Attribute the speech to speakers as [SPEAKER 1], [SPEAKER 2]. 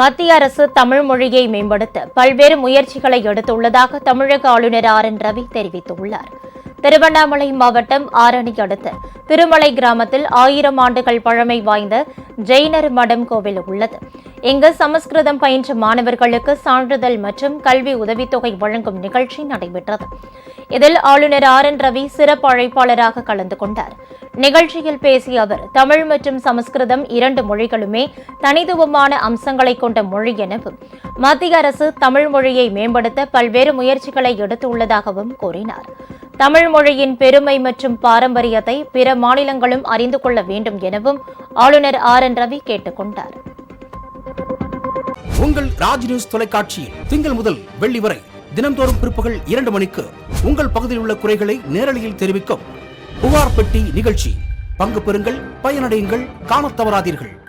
[SPEAKER 1] மத்திய அரசு தமிழ் மொழியை மேம்படுத்த பல்வேறு முயற்சிகளை எடுத்துள்ளதாக தமிழக ஆளுநர் ஆர் என் ரவி தெரிவித்துள்ளார். திருவண்ணாமலை மாவட்டம் ஆரணி அடுத்த திருமலை கிராமத்தில் ஆயிரம் ஆண்டுகள் பழமை வாய்ந்த ஜெயினர் மடம் கோவில் உள்ளது. இங்கு சமஸ்கிருதம் பயின்ற மாணவர்களுக்கு சான்றிதழ் மற்றும் கல்வி உதவித்தொகை வழங்கும் நிகழ்ச்சி நடைபெற்றது. இதில் ஆளுநர் ஆர் என் ரவி சிறப்பு அழைப்பாளராக கலந்து கொண்டார். நிகழ்ச்சியில் பேசிய அவர் தமிழ் மற்றும் சமஸ்கிருதம் இரண்டு மொழிகளுமே தனித்துவமான அம்சங்களை கொண்ட மொழி எனவும் மத்திய அரசு தமிழ் மொழியை மேம்படுத்த பல்வேறு முயற்சிகளை எடுத்துள்ளதாகவும் கூறினார். தமிழ் மொழியின் பெருமை மற்றும் பாரம்பரியத்தை பிற மாநிலங்களும் அறிந்து கொள்ள வேண்டும் எனவும் ஆளுநர் ஆர் என் ரவி கேட்டுக் கொண்டார்.
[SPEAKER 2] உங்கள் ராஜ் நியூஸ் தொலைக்காட்சியில் திங்கள் முதல் வெள்ளி வரை தினந்தோறும் பிற்பகல் இரண்டு மணிக்கு உங்கள் பகுதியில் உள்ள குறைகளை நேரலையில் தெரிவிக்கும் புகார் பெட்டி நிகழ்ச்சி. பங்கு பெறுங்கள் பயனடையுங்கள் காணத் தவறாதீர்கள்.